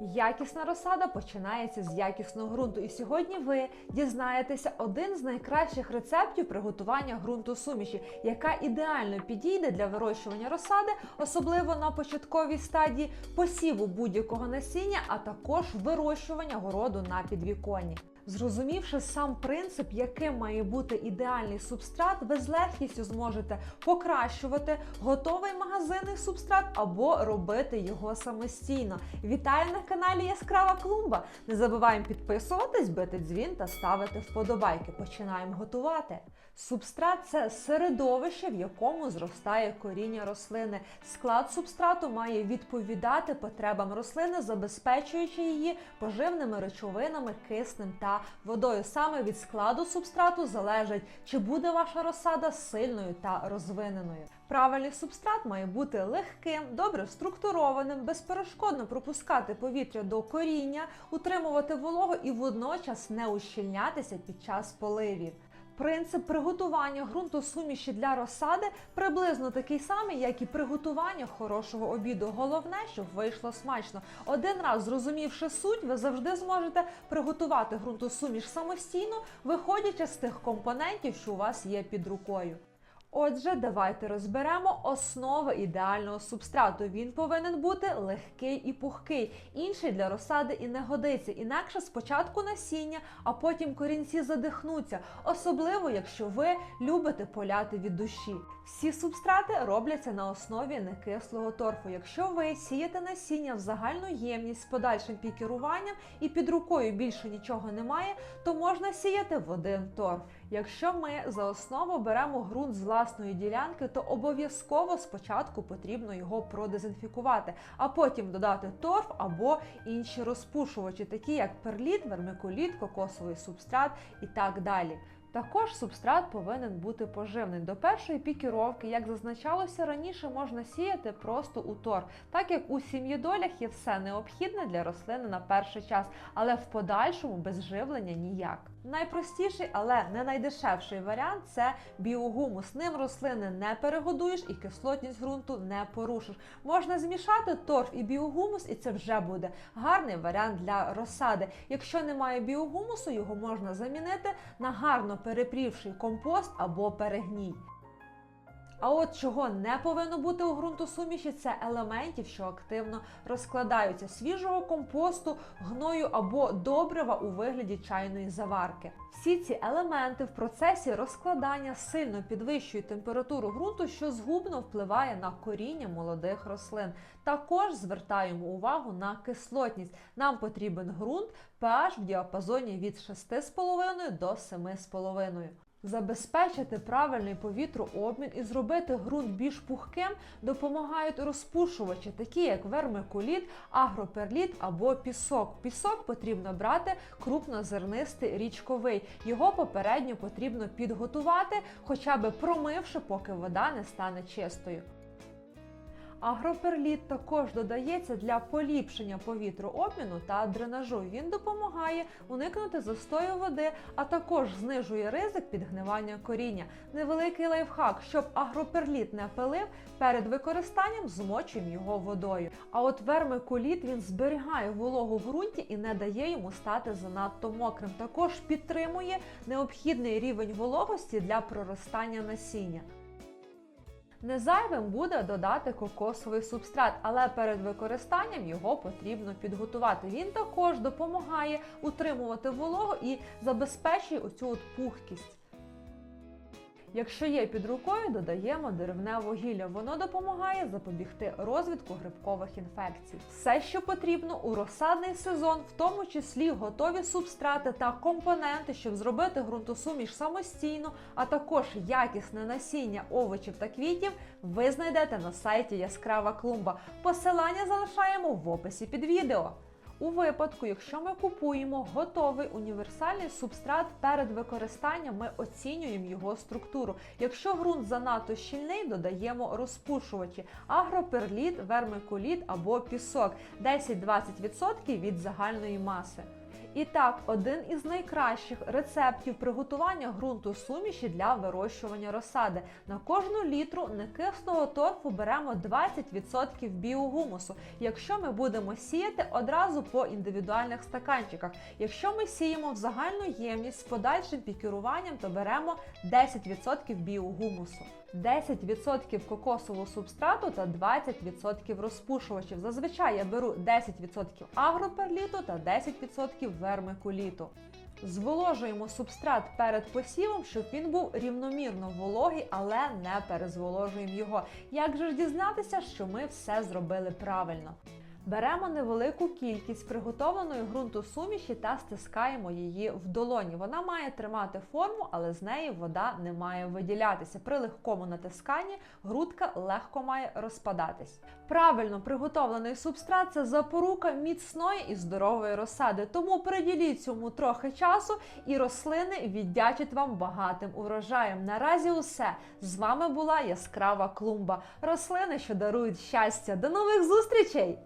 Якісна розсада починається з якісного ґрунту. І сьогодні ви дізнаєтеся один з найкращих рецептів приготування ґрунту суміші, яка ідеально підійде для вирощування розсади, особливо на початковій стадії посіву будь-якого насіння, а також вирощування городу на підвіконні. Зрозумівши сам принцип, яким має бути ідеальний субстрат, ви з легкістю зможете покращувати готовий магазинний субстрат або робити його самостійно. Вітаю на каналі Яскрава Клумба! Не забуваємо підписуватись, бити дзвін та ставити вподобайки. Починаємо готувати. Субстрат це середовище, в якому зростає коріння рослини. Склад субстрату має відповідати потребам рослини, забезпечуючи її поживними речовинами, киснем та водою. Саме від складу субстрату залежить, чи буде ваша розсада сильною та розвиненою. Правильний субстрат має бути легким, добре структурованим, безперешкодно пропускати повітря до коріння, утримувати вологу і водночас не ущільнятися під час поливів. Принцип приготування ґрунту суміші для розсади приблизно такий самий, як і приготування хорошого обіду. Головне, щоб вийшло смачно. Один раз зрозумівши суть, ви завжди зможете приготувати ґрунтосуміш самостійно, виходячи з тих компонентів, що у вас є під рукою. Отже, давайте розберемо основи ідеального субстрату. Він повинен бути легкий і пухкий. Інший для розсади і не годиться. Інакше спочатку насіння, а потім корінці задихнуться, особливо якщо ви любите поляти від душі. Всі субстрати робляться на основі некислого торфу. Якщо ви сієте насіння в загальну ємність з подальшим пікеруванням і під рукою більше нічого немає, то можна сіяти в один торф. Якщо ми за основу беремо ґрунт з власної ділянки, то обов'язково спочатку потрібно його продезінфікувати, а потім додати торф або інші розпушувачі, такі як перліт, вермикуліт, кокосовий субстрат і так далі. Також субстрат повинен бути поживний. До першої пікіровки, як зазначалося раніше, можна сіяти просто у торф, так як у сім'єдолях є все необхідне для рослини на перший час, але в подальшому без живлення ніяк. Найпростіший, але не найдешевший варіант це біогумус. Ним рослини не перегодуєш і кислотність ґрунту не порушиш. Можна змішати торф і біогумус, і це вже буде гарний варіант для розсади. Якщо немає біогумусу, його можна замінити на гарно перепрівший компост або перегній. А от чого не повинно бути у ґрунтосуміші, це елементів, що активно розкладаються свіжого компосту, гною або добрива у вигляді чайної заварки. Всі ці елементи в процесі розкладання сильно підвищують температуру ґрунту, що згубно впливає на коріння молодих рослин. Також звертаємо увагу на кислотність. Нам потрібен ґрунт pH в діапазоні від 6,5 до 7,5. Забезпечити правильний повітрообмін і зробити ґрунт більш пухким допомагають розпушувачі, такі як вермикуліт, агроперліт або пісок. Пісок потрібно брати крупнозернистий річковий. Його попередньо потрібно підготувати, хоча би промивши, поки вода не стане чистою. Агроперліт також додається для поліпшення повітрообміну та дренажу. Він допомагає уникнути застою води, а також знижує ризик підгнивання коріння. Невеликий лайфхак, щоб агроперліт не пилив, перед використанням змочуємо його водою. А от вермикуліт він зберігає вологу в ґрунті і не дає йому стати занадто мокрим. Також підтримує необхідний рівень вологості для проростання насіння. Не зайвим буде додати кокосовий субстрат, але перед використанням його потрібно підготувати. Він також допомагає утримувати вологу і забезпечує оцю от пухкість. Якщо є під рукою, додаємо деревне вугілля. Воно допомагає запобігти розвитку грибкових інфекцій. Все, що потрібно у розсадний сезон, в тому числі готові субстрати та компоненти, щоб зробити ґрунтосуміш самостійно, а також якісне насіння овочів та квітів, ви знайдете на сайті Яскрава Клумба. Посилання залишаємо в описі під відео. У випадку, якщо ми купуємо готовий універсальний субстрат перед використанням, ми оцінюємо його структуру. Якщо ґрунт занадто щільний, додаємо розпушувачі, агроперліт, вермикуліт або пісок 10-20% від загальної маси. І так, один із найкращих рецептів приготування ґрунту суміші для вирощування розсади. На кожну літру некисного торфу беремо 20% біогумусу. Якщо ми будемо сіяти одразу по індивідуальних стаканчиках. Якщо ми сіємо в загальну ємність з подальшим пікіруванням, то беремо 10% біогумусу. 10% кокосового субстрату та 20% розпушувачів. Зазвичай я беру 10% агроперліту та 10% вермикуліту. Зволожуємо субстрат перед посівом, щоб він був рівномірно вологий, але не перезволожуємо його. Як же ж дізнатися, що ми все зробили правильно? Беремо невелику кількість приготованої ґрунтосуміші та стискаємо її в долоні. Вона має тримати форму, але з неї вода не має виділятися. При легкому натисканні грудка легко має розпадатись. Правильно приготовлений субстрат це запорука міцної і здорової розсади. Тому приділіть цьому трохи часу, і рослини віддячать вам багатим урожаєм. Наразі усе з вами була яскрава клумба. Рослини, що дарують щастя. До нових зустрічей!